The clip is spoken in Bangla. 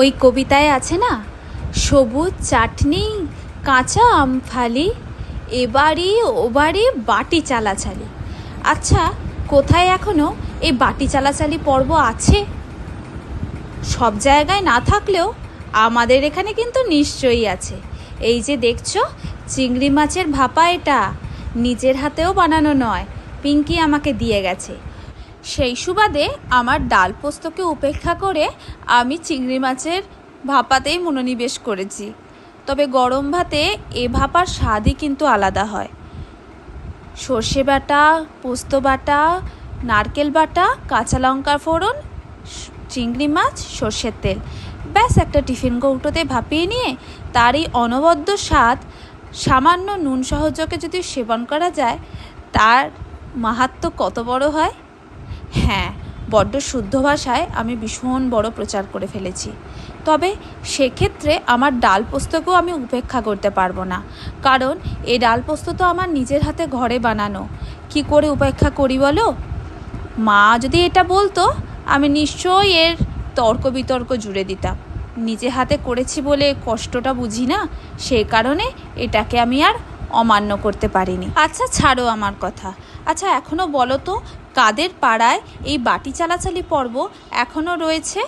ওই কবিতায় আছে না? সবুজ চাটনি, কাঁচা আম ফালি এবারই ওবারই বাটি চালাচালি। আচ্ছা কোথায় এখনও এই বাটি চালাচালি পর্ব আছে? সব জায়গায় না থাকলেও আমাদের এখানে কিন্তু নিশ্চয়ই আছে। এই যে দেখছ, চিংড়ি মাছের ভাপা এটা। নিজের হাতেও বানানো নয়, পিঙ্কি আমাকে দিয়ে গেছে। সেই সুবাদে আমার ডাল পোস্তকে উপেক্ষা করে আমি চিংড়ি মাছের ভাপাতেই মনোনিবেশ করেছি। তবে গরম ভাতে এ ভাপার স্বাদই কিন্তু আলাদা হয়। সর্ষে বাটা, পোস্ত বাটা, নারকেল বাটা, কাঁচা লঙ্কা ফোড়ন, চিংড়ি মাছ, সর্ষের তেল। ব্যাস, একটা টিফিন কৌটোতে ভাপিয়ে নিয়ে তারই অনবদ্য স্বাদ সামান্য নুন সহযোগে যদি সেবন করা যায়, তার মাহাত্ম কত বড় হয়? হ্যাঁ বড্ড শুদ্ধ ভাষায় আমি ভীষণ বড় প্রচার করে ফেলেছি। তবে সেক্ষেত্রে আমার ডাল পোস্তকেও আমি উপেক্ষা করতে পারব না। কারণ এই ডাল পোস্ত তো আমার নিজের হাতে ঘরে বানানো। কি করে উপেক্ষা করি বলো? মা যদি এটা বলতো, আমি নিশ্চয়ই এর তর্ক বিতর্ক জুড়ে দিতাম। নিজে হাতে করেছি বলে কষ্টটা বুঝি না সেই কারণে এটাকে আমি আর অমান্য করতে পারিনি। আচ্ছা ছাড়ো আমার কথা। আচ্ছা এখনও বলো তো কাদের পাড়ায় এই বাটি চালাচালি পর্ব এখনও রয়েছে?